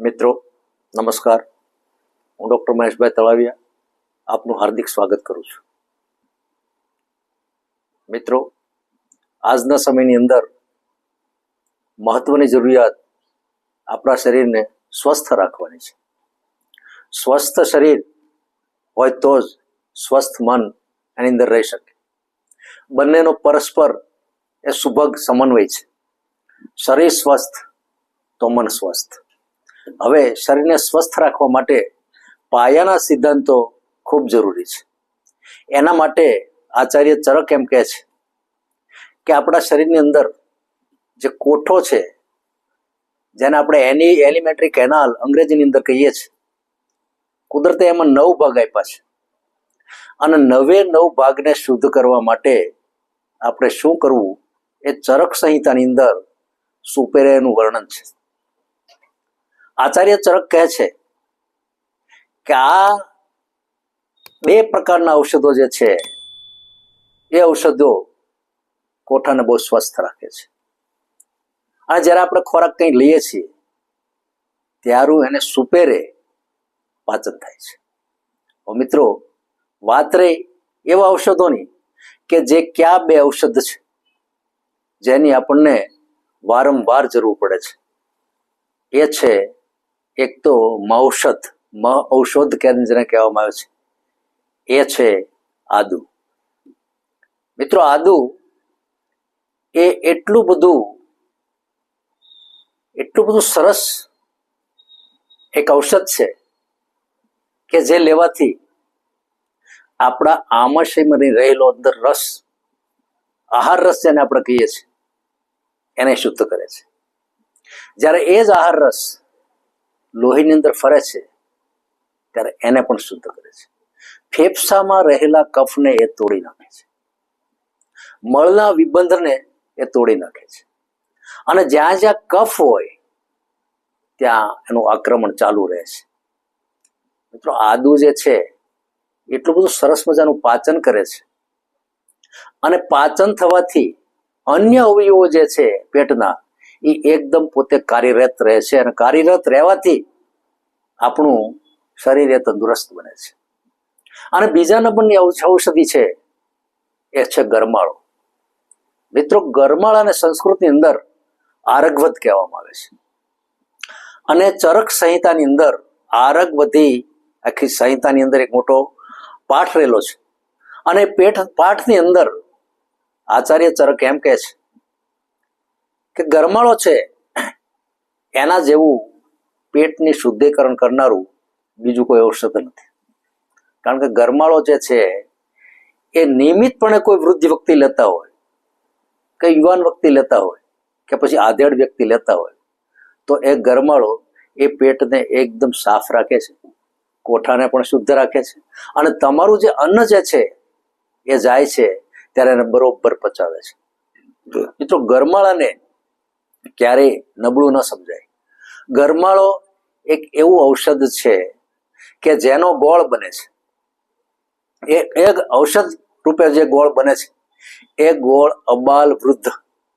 મિત્રો, નમસ્કાર. હું ડૉક્ટર મહેશભાઈ તળાવિયા આપનું હાર્દિક સ્વાગત કરું છું. મિત્રો, આજના સમયની અંદર મહત્વની જરૂરિયાત આપણા શરીરને સ્વસ્થ રાખવાની છે. સ્વસ્થ શરીર હોય તો જ સ્વસ્થ મન એની અંદર રહી શકે. બંનેનો પરસ્પર એ સુભગ સમન્વય છે. શરીર સ્વસ્થ તો મન સ્વસ્થ. હવે શરીરને સ્વસ્થ રાખવા માટે પાયાના સિદ્ધાંતો ખૂબ જરૂરી છે. એના માટે આચાર્ય ચરક એમ કહે છે કે આપણા શરીરની અંદર જે કોઠો છે, જેને આપણે એની એલિમેન્ટરી કેનાલ અંગ્રેજીની અંદર કહીએ છીએ, કુદરતે એમાં નવ ભાગ આપ્યા છે. અને નવે નવ ભાગને શુદ્ધ કરવા માટે આપણે શું કરવું? એ ચરક સંહિતાની અંદર સુપેરેનું વર્ણન છે. આચાર્ય ચરક કહે છે કે આ બે પ્રકારના ઔષધો જે છે, એ ઔષધો કોઠાને બહુ સ્વસ્થ રાખે છે. અને જ્યારે આપણે ખોરાક કંઈ લઈએ છીએ, ત્યારું એને સુપેરે પાચન થાય છે. મિત્રો, વાત રહી એવા ઔષધોની કે જે કયા બે ઔષધ છે, જેની આપણને વારંવાર જરૂર પડે છે. એ છે એક તો મૌષધ મ ઔષધ કેન્દ્ર જેને કહેવામાં આવે છે. એ છે આદુ. મિત્રો, આદુ એ એટલું બધું એટલું બધું સરસ એક ઔષધ છે કે જે લેવાથી આપણા આમાશયમાં રહેલો અંદર રસ, આહાર રસ જેને આપણે કહીએ છીએ, એને શુદ્ધ કરે છે. જ્યારે એ જ આહાર રસ લોહીની અંદર ફરે છે, ત્યારે એને પણ શુદ્ધ કરે છે. ફેફસામાં રહેલા કફને એ તોડી નાખે છે. મળના વિબંધને એ તોડી નાખે છે. અને જ્યાં જ્યાં કફ હોય, ત્યાં એનું આક્રમણ ચાલુ રહે છે. મિત્રો, આદુ જે છે, એટલું બધું સરસ મજાનું પાચન કરે છે. અને પાચન થવાથી અન્ય અવયવો જે છે, પેટના એ એકદમ પોતે કાર્યરત રહે છે અને કાર્યરત રહેવાથી આપણું શરીર એ તંદુરસ્ત બને છે. અને બીજા નંબરની ઔષ- ઔષધિ છે, એ છે ગરમાળો. મિત્રો ગરમાળાને સંસ્કૃતની અંદર આરગવત કહેવામાં આવે છે. અને ચરક સંહિતાની અંદર આરગવતી આખી સંહિતાની અંદર એક મોટો પાઠ રહેલો છે. અને પેઠ, પાઠની અંદર આચાર્ય ચરક એમ કહે છે કે ગરમાળો છે એના જેવું પેટની શુદ્ધિકરણ કરનારું બીજું કોઈ ઔષધ નથી. કારણ કે ગરમાળો જે છે એ નિયમિતપણે કોઈ વૃદ્ધ વ્યક્તિ લેતા હોય કે યુવાન વ્યક્તિ લેતા હોય કે પછી આધેડ વ્યક્તિ લેતા હોય તો એ ગરમાળો એ પેટને એકદમ સાફ રાખે છે કોઠાને પણ શુદ્ધ રાખે છે. અને તમારું જે અન્ન જે છે એ જાય છે ત્યારે એને બરોબર પચાવે છે. મિત્રો ગરમાળાને ક્યારેય નબળું ન સમજાય. ગરમાળો એક એવું ઔષધ છે કે જેનો ગોળ બને છે. એ એક ઔષધ રૂપે જે ગોળ બને છે, એ ગોળ અબાલ વૃદ્ધ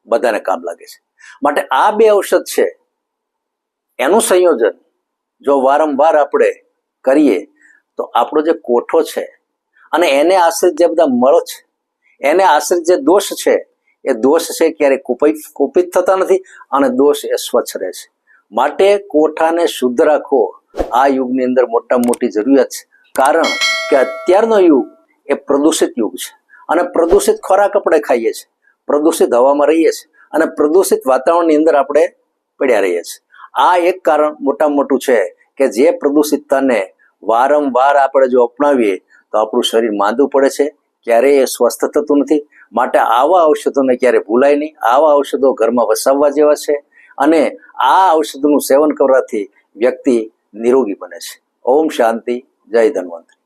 બધાને કામ લાગે છે. માટે આ બે ઔષધ છે. એનું સંયોજન જો વારંવાર આપણે કરીએ તો આપણો જે કોઠો છે અને એને આશ્રિત જે બધા મળ છે, એને આશ્રિત જે દોષ છે એ દોષ છે ક્યારે કુપિત કુપિત થતા નથી અને દોષ એ સ્વચ્છ રહે છે. માટે કોઠાને શુદ્ધ રાખવો આ યુગની અંદર મોટામાં મોટી જરૂરિયાત છે. કારણ કે અત્યારનો યુગ એ પ્રદૂષિત યુગ છે. અને પ્રદૂષિત ખોરાક આપણે ખાઈએ છીએ. પ્રદૂષિત હવામાં રહીએ છીએ. અને પ્રદૂષિત વાતાવરણની અંદર આપણે પડ્યા રહીએ છીએ. આ એક કારણ મોટામાં મોટું છે કે જે પ્રદૂષિતતાને વારંવાર આપણે જો અપનાવીએ તો આપણું શરીર માંદું પડે છે. ક્યારેય એ સ્વસ્થ થતું નથી. માટે આવા ઔષધોને ક્યારે ભૂલાય નહીં. આવા ઔષધો ઘરમાં વસાવવા જેવા છે અને આ ઔષધનું સેવન કરવાથી વ્યક્તિ નિરોગી બને છે. ઓમ શાંતિ, જય ધન્વંતરી.